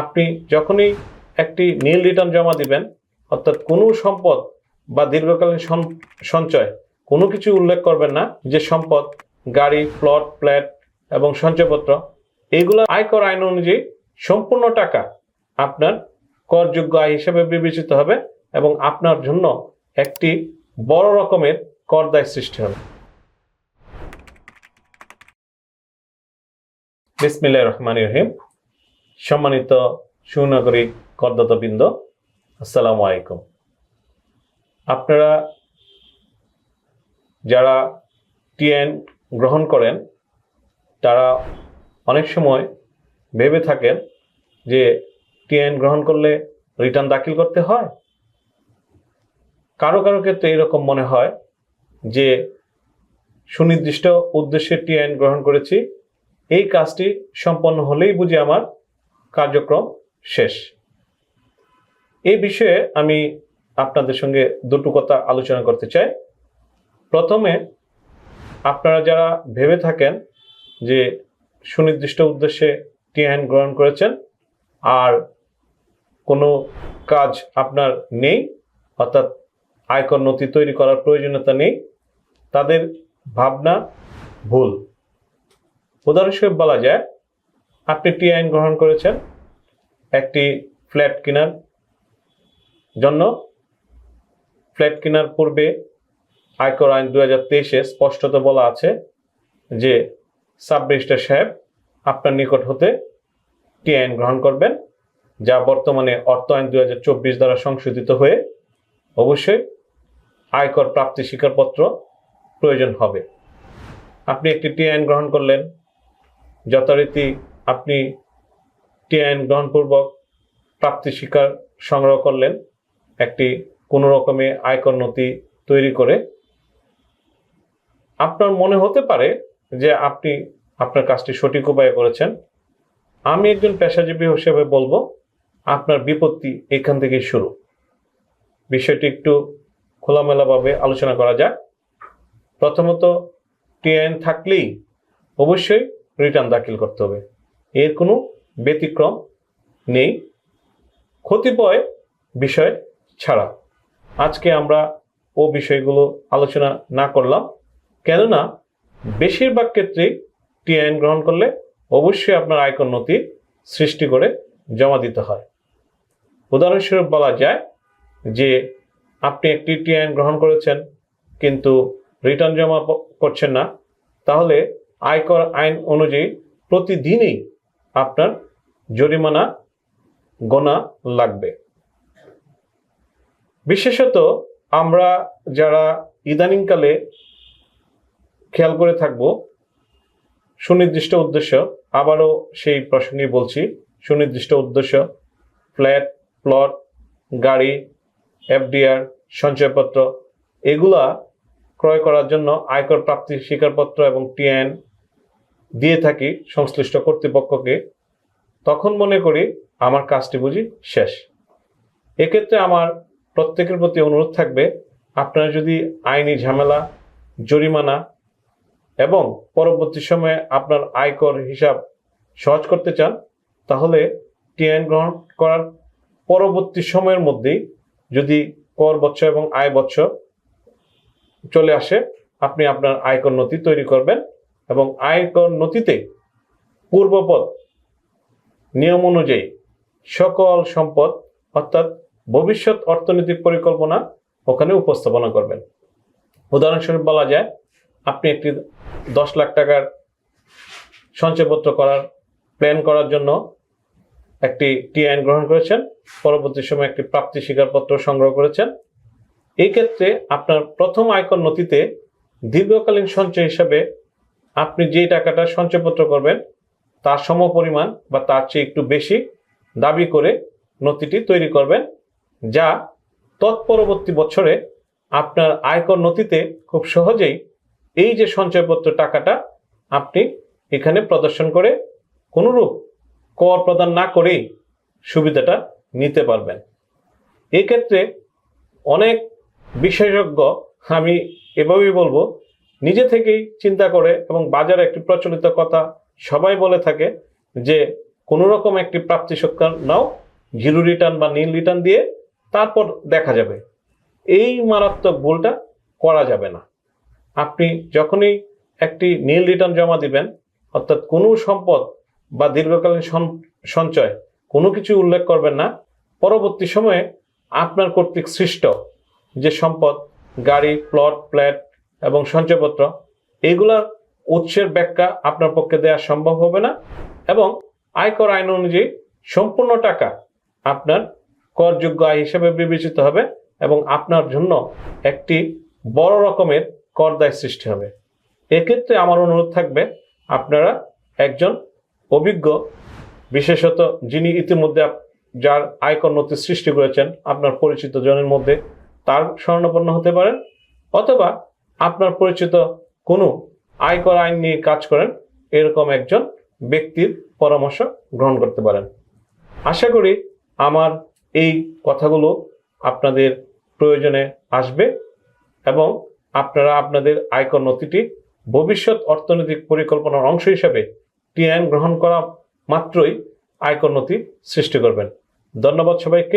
আপনি যখনই একটি নীল রিটার্ন জমা দিবেন, অর্থাৎ কোনো সম্পদ বা দীর্ঘকালীন সঞ্চয়, কোনো কিছু উল্লেখ করবেন না, যে সম্পদ, গাড়ি, প্লট, ফ্ল্যাট এবং সঞ্চয়পত্র এইগুলো আয়কর আইন অনুযায়ী সম্পূর্ণ টাকা আপনার করযোগ্য আয় হিসেবে বিবেচিত হবে এবং আপনার জন্য একটি বড় রকমের কর দায় সৃষ্টি হবে। বিসমিল্লাহ রহমান রহিম। সম্মানিত সুনাগরিক করদাতাবৃন্দ, আসসালামু আলাইকুম। আপনারা যারা টিএন গ্রহণ করেন, তারা অনেক সময় ভেবে থাকেন যে টিএন গ্রহণ করলে রিটার্ন দাখিল করতে হয়। কারও কারও ক্ষেত্রে এরকম মনে হয় যে সুনির্দিষ্ট উদ্দেশ্যে টিএন গ্রহণ করেছি, এই কাজটি সম্পন্ন হলেই বুঝি আমার কার্যক্রম শেষ। এই বিষয়ে আমি আপনাদের সঙ্গে দুটো কথা আলোচনা করতে চাই। প্রথমে, আপনারা যারা ভেবে থাকেন যে সুনির্দিষ্ট উদ্দেশ্যে টিএন গ্রহণ করেছেন আর কোনো কাজ আপনার নেই, অর্থাৎ আয়কর নথি তৈরি করার প্রয়োজনীয়তা নেই, তাদের ভাবনা ভুল। উদাহরণস্বরূপ বলা যায় আপনি টি আইন গ্রহণ করেছেন। একটি ফ্ল্যাট কেনার জন্য। ফ্ল্যাট কেনার পূর্বে আয়কর আইন দু হাজার তেইশে স্পষ্টত বলা আছে যে সাব রেজিস্ট্রার সাহেব আপনার নিকট হতে টি আইন গ্রহণ করবেন, যা বর্তমানে অর্থ আইন দু হাজার চব্বিশ দ্বারা সংশোধিত হয়ে অবশ্যই আয়কর প্রাপ্তি স্বীকারপত্র প্রয়োজন হবে। আপনি একটি টি আইন গ্রহণ করলেন, যথারীতি আপনি টি আইন গ্রহণপূর্বক প্রাপ্তি স্বীকার সংগ্রহ করলেন একটি কোনো রকমে আয়কর নথি তৈরি করে। আপনার মনে হতে পারে যে আপনি আপনার কাজটি সঠিক উপায়ে করেছেন। আমি একজন পেশাজীবী হিসেবে বলব, আপনার বিপত্তি এখান থেকেই শুরু। বিষয়টি একটু খোলামেলাভাবে আলোচনা করা যাক। প্রথমত, টিআইএন থাকলেই অবশ্যই রিটার্ন দাখিল করতে হবে। এর কোনো ব্যতিক্রম নেই। কতিপয় বিষয় ছাড়া। আজকে আমরা ও বিষয়গুলো আলোচনা না করলাম। কেননা বেশিরভাগ ক্ষেত্রেই টি আইন গ্রহণ করলে অবশ্যই আপনার আয়কর নথি সৃষ্টি করে জমা দিতে হয়। উদাহরণস্বরূপ বলা যায় যে, আপনি একটি টি আইন গ্রহণ করেছেন কিন্তু রিটার্ন জমা করছেন না, তাহলে আয়কর আইন অনুযায়ী প্রতিদিনই আপনার জরিমানা গোনা লাগবে। বিশেষত আমরা যারা ইদানিংকালে খেয়াল করে থাকব, সুনির্দিষ্ট উদ্দেশ্য, আবারও সেই প্রসঙ্গে বলছি, সুনির্দিষ্ট উদ্দেশ্য, ফ্ল্যাট, প্লট, গাড়ি, এফডিআর, সঞ্চয়পত্র, এগুলা ক্রয় করার জন্য আয়কর প্রাপ্তি স্বীকারপত্র এবং টিএন দিয়ে থাকি সংশ্লিষ্ট কর্তৃপক্ষকে, তখন মনে করি আমার কাজটি বুঝি শেষ। এক্ষেত্রে আমার প্রত্যেকের প্রতি অনুরোধ থাকবে, আপনারা যদি আইনি ঝামেলা, জরিমানা এবং পরবর্তী সময়ে আপনার আয়কর হিসাব সহজ করতে চান, তাহলে টিএন গ্রহণ করার পরবর্তী সময়ের মধ্যেই যদি কর বছর এবং আয় বছর চলে আসে, আপনি আপনার আয়কর নথি তৈরি করবেন। এবং আয়কর নথিতে পূর্বপদ নিয়ম অনুযায়ী সকল সম্পদ, অর্থাৎ ভবিষ্যৎ অর্থনৈতিক পরিকল্পনা ওখানে উপস্থাপনা করবেন। উদাহরণস্বরূপ বলা যায়, আপনি একটি দশ লাখ টাকার সঞ্চয়পত্র করার প্ল্যান করার জন্য একটি টি আইন গ্রহণ করেছেন, পরবর্তী সময় একটি প্রাপ্তি স্বীকারপত্র সংগ্রহ করেছেন। এই ক্ষেত্রে আপনার প্রথম আয়কর নথিতে দীর্ঘকালীন সঞ্চয় হিসাবে আপনি যে টাকাটা সঞ্চয়পত্র করবেন, তার সমপরিমাণ বা তার চেয়ে একটু বেশি দাবি করে নথিটি তৈরি করবেন, যা তৎপরবর্তী বছরে আপনার আয়কর নথিতে খুব সহজেই এই যে সঞ্চয়পত্র টাকাটা আপনি এখানে প্রদর্শন করে কোনোরূপ কর প্রদান না করেই সুবিধাটা নিতে পারবেন। এক্ষেত্রে অনেক বিশেষজ্ঞ, আমি এভাবেই বলব নিজে থেকেই চিন্তা করে এবং বাজারে একটি প্রচলিত কথা সবাই বলে থাকে যে, কোনো রকম একটি প্রাপ্তি সত্কার নাও জিরো রিটার্ন বা নীল রিটার্ন দিয়ে তারপর দেখা যাবে। এই মারাত্মক ভুলটা করা যাবে না। আপনি যখনই একটি নীল রিটার্ন জমা দিবেন, অর্থাৎ কোনো সম্পদ বা দীর্ঘকালীন সঞ্চয় কোনো কিছু উল্লেখ করবেন না, পরবর্তী সময়ে আপনার কর্তৃক সৃষ্ট যে সম্পদ, গাড়ি প্লট ফ্ল্যাট এবং সঞ্চয়পত্র এইগুলার উৎসের ব্যাখ্যা আপনার পক্ষে দেওয়া সম্ভব হবে না এবং আয়কর আইন অনুযায়ী সম্পূর্ণ টাকা আপনার করযোগ্য আয় হিসেবে বিবেচিত হবে এবং আপনার জন্য একটি বড় রকমের করদায় সৃষ্টি হবে। এক্ষেত্রে আমার অনুরোধ থাকবে, আপনারা একজন অভিজ্ঞ বিশেষত যিনি ইতিমধ্যে যার আয়কর নথি সৃষ্টি করেছেন, আপনার পরিচিত জনের মধ্যে তার স্বর্ণপন্ন হতে পারেন অথবা আপনার পরিচিত কোনো আয়কর আইন নিয়ে কাজ করেন, এরকম একজন ব্যক্তির পরামর্শ গ্রহণ করতে পারেন। আশা করি আমার এই কথাগুলো আপনাদের প্রয়োজনে আসবে এবং আপনারা আপনাদের আয়কর নথিটি ভবিষ্যৎ অর্থনৈতিক পরিকল্পনার অংশ হিসাবে টিআইএন গ্রহণ করা মাত্রই আয়কর নথি সৃষ্টি করবেন। ধন্যবাদ সবাইকে।